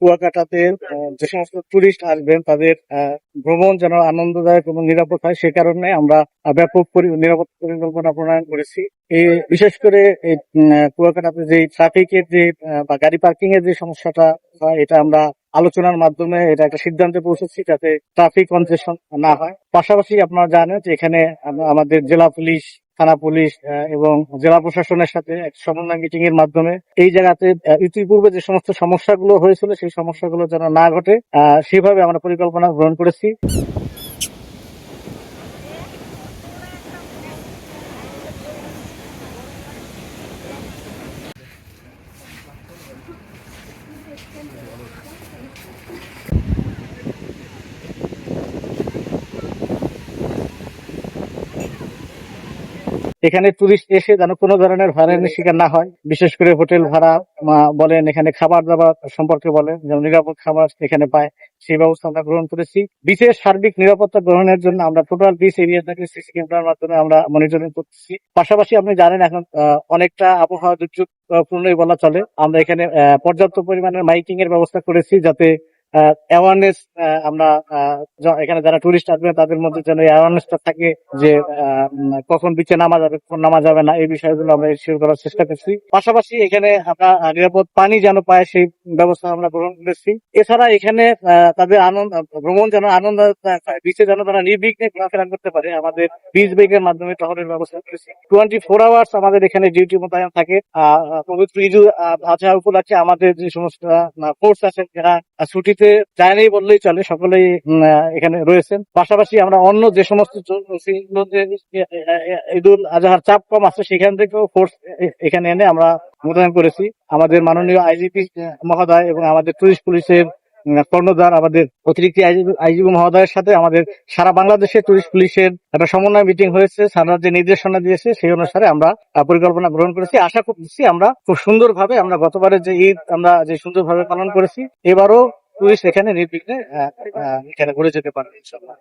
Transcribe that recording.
কুয়াকাটাতে যে সমস্ত টুরিস্ট আসবেন, তাদের ভ্রমণ যেন আনন্দদায়ক এবং নিরাপদ হয়, সে কারণে আমরা ব্যাপক নিরাপত্তা পরিকল্পনা প্রণয়ন করেছি। এই, বিশেষ করে এই কুয়াকাটাতে যে ট্রাফিকের যে বা গাড়ি পার্কিং এর যে সমস্যাটা হয় এটা আমরা আলোচনার মাধ্যমে এটা একটা সিদ্ধান্তে পৌঁছেছি যাতে ট্রাফিক কনজেশন না হয়। পাশাপাশি আপনারা জানেন যে এখানে আম- আমাদের জেলা পুলিশ থানা পুলিশ এবং জেলা প্রশাসনের সাথে এক সমন্বয় মিটিং এর মাধ্যমে এই জায়গাতে ইতিপূর্বে যে সমস্ত সমস্যাগুলো হয়েছিল, সেই সমস্যাগুলো যেন না ঘটে সেভাবে আমরা পরিকল্পনা গ্রহণ করেছি। এখানে টুরিস্ট এসে যেন কোনো ধরনের হয়রানির শিকার না হয় বিশেষ করে হোটেল ভাড়া বলেন এখানে খাবার দাবার সম্পর্কে বলেন যেমন নিরাপদ খাবার এখানে পায় সেই ব্যবস্থা আমরা গ্রহণ করেছি। বিশেষ সার্বিক নিরাপত্তা গ্রহণের জন্য আমরা টোটাল বিচ এরিয়াটাকে সিসি ক্যামেরার মাধ্যমে আমরা মনিটরিং করতেছি। পাশাপাশি আপনি জানেন এখন অনেকটা আবহাওয়া দুর্যোগ পূর্ণই বলা চলে। আমরা এখানে পর্যাপ্ত পরিমাণের মাইকিং এর ব্যবস্থা করেছি যাতে অ্যাওয়ারনেস আমরা এখানে যারা টুরিস্ট আসবেন, তাদের মধ্যে যেন অ্যাওয়ারনেসটা থাকে যে কখন বিচে নামা যাবে, কখন নামা যাবে না, এই বিষয়গুলো আমরা শিওর করার চেষ্টা করছি। পাশাপাশি এখানে আমরা নিরাপদ পানি যেন পায়, সেই ব্যবস্থা আমরা গ্রহণ করেছি। এছাড়া এখানে তাদের আনন্দ, ভ্রমণ যেন আনন্দ বিচে যেন তারা নির্বিঘ্নে ঘোরাফেরা করতে পারে, আমাদের বিচ ব্রেকের মাধ্যমে টহলের ব্যবস্থা করেছি। টোয়েন্টি ফোর আওয়ার্স আমাদের এখানে ডিউটি মোতায়েন থাকে। পবিত্র ঈদ আজহা উপলক্ষে আমাদের যে সমস্ত ফোর্স আছে, যারা ছুটিতে যায় নেই বললেই চলে, সকলেই এখানে রয়েছেন। পাশাপাশি আমরা অন্য যে সমস্ত ঈদুল আজহার চাপ কম আছে, সেখান থেকেও ফোর্স এখানে এনে আমরা মোতায়েন করেছি। আমাদের মাননীয় আইজিপি মহোদয় এবং আমাদের টুরিস্ট পুলিশের কর্ণধার আমাদের অতিরিক্ত আইজিবি মহোদয়ের সাথে আমাদের সারা বাংলাদেশে টুরিস্ট পুলিশের একটা সমন্বয় মিটিং হয়েছে। সারা যে নির্দেশনা দিয়েছে, সেই অনুসারে আমরা পরিকল্পনা গ্রহণ করেছি। আশা করছি আমরা খুব সুন্দর ভাবে আমরা গতবারের যে ঈদ, আমরা যে সুন্দর ভাবে পালন করেছি, এবারও টুরিস্ট এখানে নির্বিঘ্নে এখানে ঘুরে যেতে পারবে ইনশাল্লাহ